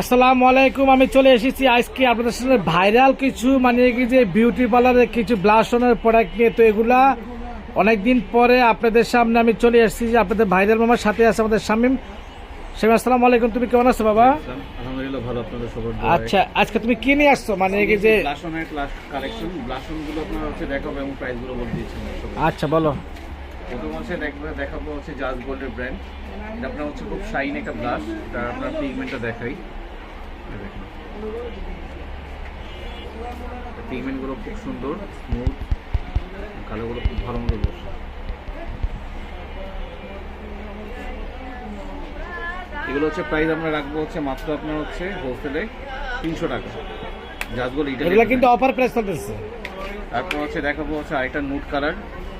আসসালামু আলাইকুম আমি চলে এসেছি আজকে আপনাদের সাথে ভাইরাল কিছু মানে কি যে বিউটি পার্লারের কিছু ব্লাশনের প্রোডাক্ট নিয়ে। তো এগুলা অনেকদিন পরে আপনাদের সামনে আমি চলে এসেছি যে আপনাদের ভাইরাল মামার সাথে আছে আমাদের শামিম। শামিম আসসালামু আলাইকুম তুমি কেমন আছো বাবা? আলহামদুলিল্লাহ ভালো আপনাদের সবার আচ্ছা আজকে তুমি কি নিয়ে আসছো? মানে কি যে কালেকশন হচ্ছে দেখাবো এবং বলে আচ্ছা বলো। প্রথম হচ্ছে দেখাবো হচ্ছে জাজ গোল্ডের ব্র্যান্ড এটা আপনার হচ্ছে খুব শাইন একটা ব্লাশ এটা আপনার পিগমেন্টটা দেখাই। পিগমেন্টগুলো খুব সুন্দর স্মুথ কালোগুলো খুব ভালো মতো বসে। এগুলো হচ্ছে প্রাইস আমরা রাখব হচ্ছে মাত্র আপনার হচ্ছে হোলসেলে তিনশো টাকা। জাজগোল এগুলা কিন্তু অফার প্রাইস চলতেছে। তারপর হচ্ছে দেখাবো হচ্ছে আরেকটা নুট কালার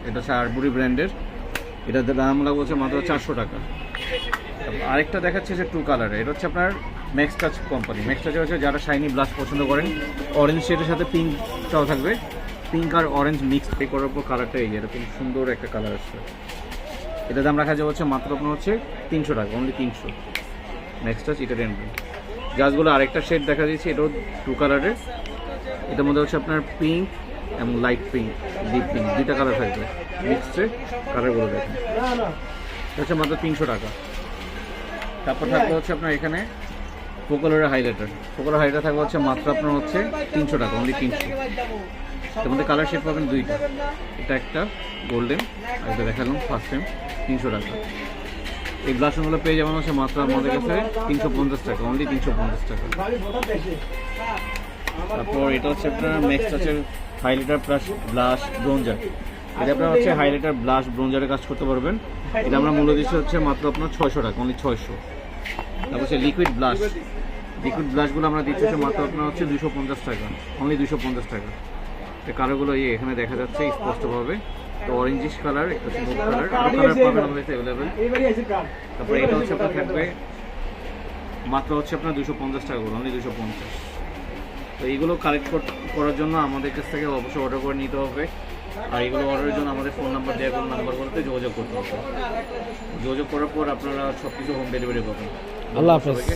এটা হচ্ছে আরবুরি ব্র্যান্ডের এটার দাম লাগবে হচ্ছে মাত্র চারশো টাকা। আরেকটা দেখাচ্ছে যে টু কালারের এটা হচ্ছে আপনার Max Touch company Max Touch হচ্ছে যারা শাইনি ব্লাশ পছন্দ করেন অরেঞ্জ শেডের সাথে পিঙ্কটাও থাকবে। পিঙ্ক আর অরেঞ্জ মিক্স পে করার পর কালারটা এই যে খুব সুন্দর একটা কালার আসছে। এটা দাম রাখা যাবে হচ্ছে মাত্র আপনার হচ্ছে তিনশো টাকা অনলি তিনশো। ম্যাক্স টাচ এটা রেন্ট জাজগুলো আরেকটা শেড দেখা দিয়েছে, এটাও টু কালারের এটার মধ্যে হচ্ছে আপনার পিঙ্ক এবং লাইট পিঙ্ক ডিপ পিঙ্ক দুইটা কালার থাকবে। মিক্সডে কালারগুলো দেখেন। হচ্ছে মাত্র তিনশো টাকা। তারপর থাকবে হচ্ছে আপনার এখানে পোকোলোরের হাইলাইটার পোকোলোর হাইলাইটার থাকবে হচ্ছে মাত্র আপনার হচ্ছে তিনশো টাকা অনলি তিনশো। তার মধ্যে কালার শেড পাবেন দুইটা। এটা একটা গোল্ডেন আর এটা দেখালাম ফার্স্ট টাইম তিনশো টাকা। এই ব্লাশনগুলো পেয়ে যাবেন হচ্ছে মাত্র আমাদের কাছে তিনশো পঞ্চাশ টাকা অনলি তিনশো পঞ্চাশ টাকা। তারপর এটা হচ্ছে আপনার নেক্সট আছে হাইলাইটার প্লাস ব্লাশ ব্রোঞ্জার এটা আপনার হচ্ছে হাইলাইটার ব্লাশ ব্রোঞ্জারের কাজ করতে পারবেন। এটা আমরা মূল্য দিচ্ছি হচ্ছে মাত্র আপনার ছয়শো টাকা অনলি ছয়শো। তারপর হচ্ছে লিকুইড ব্লাশ লিকুইড ব্লাশগুলো আমরা দিচ্ছি হচ্ছে মাত্র আপনার হচ্ছে দুশো পঞ্চাশ টাকা। অনলি দুশো পঞ্চাশ টাকা। এই কালারগুলো এই এখানে দেখা যাচ্ছে স্পষ্টভাবে। তো অরেঞ্জিশ কালার একটা স্মুথ কালার আরও কালার পাবেন আমাদের অ্যাভেলেবেল তারপরে এটা হচ্ছে আপনার থাকবে মাত্র হচ্ছে আপনার দুশো পঞ্চাশ টাকা করে অনলি দুশো পঞ্চাশ। তো এইগুলো কালেক্ট করার জন্য আমাদের কাছ থেকে অবশ্যই অর্ডার করে নিতে হবে। আর এগুলো অর্ডারের জন্য আমাদের ফোন নাম্বার দেওয়া কোনো নাম্বারগুলোতে যোগাযোগ করতে হবে। যোগাযোগ করার পর আপনারা সব কিছু হোম ডেলিভারি পাবেন। আল্লাহ হাফেজ।